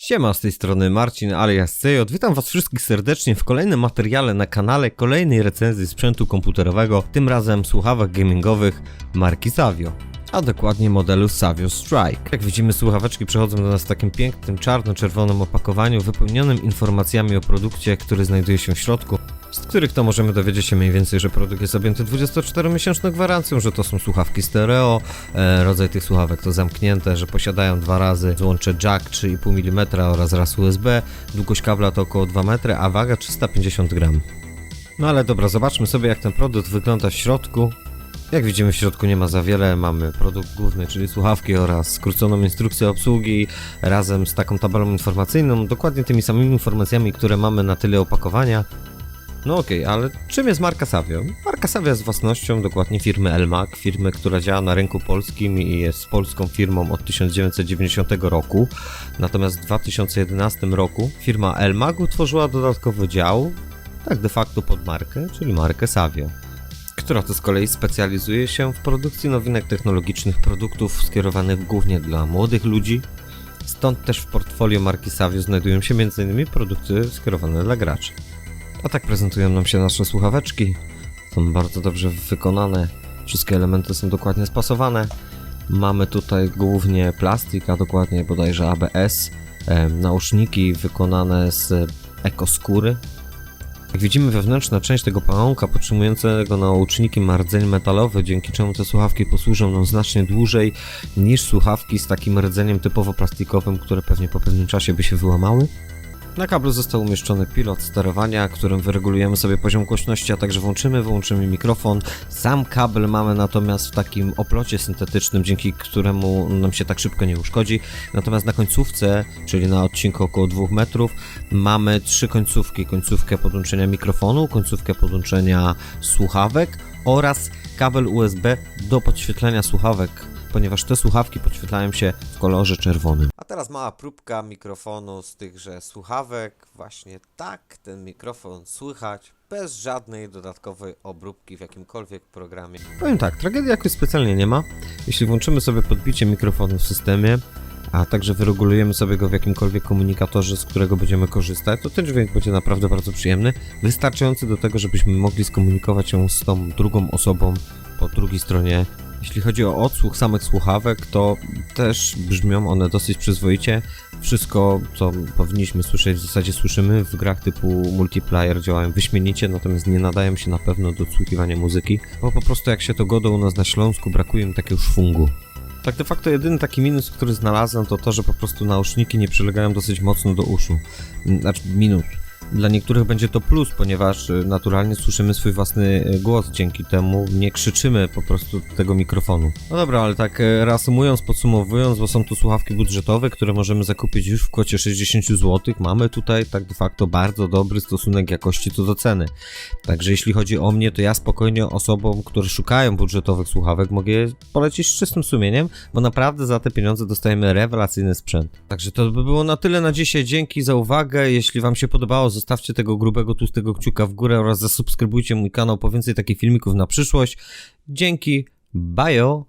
Siema, z tej strony Marcin alias Sejot. Witam was wszystkich serdecznie w kolejnym materiale na kanale, kolejnej recenzji sprzętu komputerowego, tym razem słuchawek gamingowych marki Savio. A dokładnie modelu Savio Strike. Jak widzimy, słuchaweczki przechodzą do nas w takim pięknym czarno-czerwonym opakowaniu, wypełnionym informacjami o produkcie, który znajduje się w środku, z których to możemy dowiedzieć się mniej więcej, że produkt jest objęty 24-miesięczną gwarancją, że to są słuchawki stereo, e, rodzaj tych słuchawek to zamknięte, że posiadają dwa razy złącze jack 3,5 mm oraz raz USB, długość kabla to około 2 metry, a waga 350 gram. No ale dobra, zobaczmy sobie jak ten produkt wygląda w środku. Jak widzimy w środku nie ma za wiele, mamy produkt główny, czyli słuchawki oraz skróconą instrukcję obsługi razem z taką tabelą informacyjną, dokładnie tymi samymi informacjami, które mamy na tyle opakowania. No okej, ale czym jest marka Savio? Marka Savio jest własnością dokładnie firmy Elmag, firmy, która działa na rynku polskim i jest polską firmą od 1990 roku. Natomiast w 2011 roku firma Elmag utworzyła dodatkowy dział, tak de facto pod markę, czyli markę Savio która to z kolei specjalizuje się w produkcji nowinek technologicznych, produktów skierowanych głównie dla młodych ludzi. Stąd też w portfolio marki Savio znajdują się m.in. produkty skierowane dla graczy. A tak prezentują nam się nasze słuchaweczki. Są bardzo dobrze wykonane, wszystkie elementy są dokładnie spasowane. Mamy tutaj głównie plastik, a dokładnie bodajże ABS, em, nauszniki wykonane z ekoskóry, jak widzimy, wewnętrzna część tego pałąka podtrzymującego nauczniki ma rdzeń metalowy, dzięki czemu te słuchawki posłużą nam znacznie dłużej niż słuchawki z takim rdzeniem typowo plastikowym, które pewnie po pewnym czasie by się wyłamały. Na kablu został umieszczony pilot sterowania, którym wyregulujemy sobie poziom głośności, a także włączymy, wyłączymy mikrofon. Sam kabel mamy natomiast w takim oplocie syntetycznym, dzięki któremu nam się tak szybko nie uszkodzi. Natomiast na końcówce, czyli na odcinku około 2 metrów, mamy trzy końcówki. Końcówkę podłączenia mikrofonu, końcówkę podłączenia słuchawek oraz kabel USB do podświetlenia słuchawek, ponieważ te słuchawki podświetlają się w kolorze czerwonym. A teraz mała próbka mikrofonu z tychże słuchawek. Właśnie tak ten mikrofon słychać bez żadnej dodatkowej obróbki w jakimkolwiek programie. Powiem tak, tragedii jakoś specjalnie nie ma. Jeśli włączymy sobie podbicie mikrofonu w systemie, a także wyregulujemy sobie go w jakimkolwiek komunikatorze, z którego będziemy korzystać, to ten dźwięk będzie naprawdę bardzo przyjemny, wystarczający do tego, żebyśmy mogli skomunikować się z tą drugą osobą po drugiej stronie. Jeśli chodzi o odsłuch samych słuchawek, to też brzmią one dosyć przyzwoicie. Wszystko, co powinniśmy słyszeć, w zasadzie słyszymy. W grach typu multiplayer działają wyśmienicie, natomiast nie nadają się na pewno do odsłuchiwania muzyki, bo po prostu jak się to godą u nas na Śląsku, brakuje im takiego szwungu. Tak de facto jedyny taki minus, który znalazłem, to to, że po prostu nauszniki nie przylegają dosyć mocno do uszu. Znaczy minus. Dla niektórych będzie to plus, ponieważ y, naturalnie słyszymy swój własny y, głos, dzięki temu nie krzyczymy po prostu tego mikrofonu. No dobra, ale tak y, reasumując, podsumowując, bo są to słuchawki budżetowe, które możemy zakupić już w kwocie 60 zł, mamy tutaj tak de facto bardzo dobry stosunek jakości co do ceny. Także jeśli chodzi o mnie, to ja spokojnie osobom, które szukają budżetowych słuchawek, mogę polecić z czystym sumieniem, bo naprawdę za te pieniądze dostajemy rewelacyjny sprzęt. Także to by było na tyle na dzisiaj. Dzięki za uwagę. Jeśli Wam się podobało, zostawcie tego grubego, tłustego kciuka w górę oraz zasubskrybujcie mój kanał po więcej takich filmików na przyszłość. Dzięki. Bajo!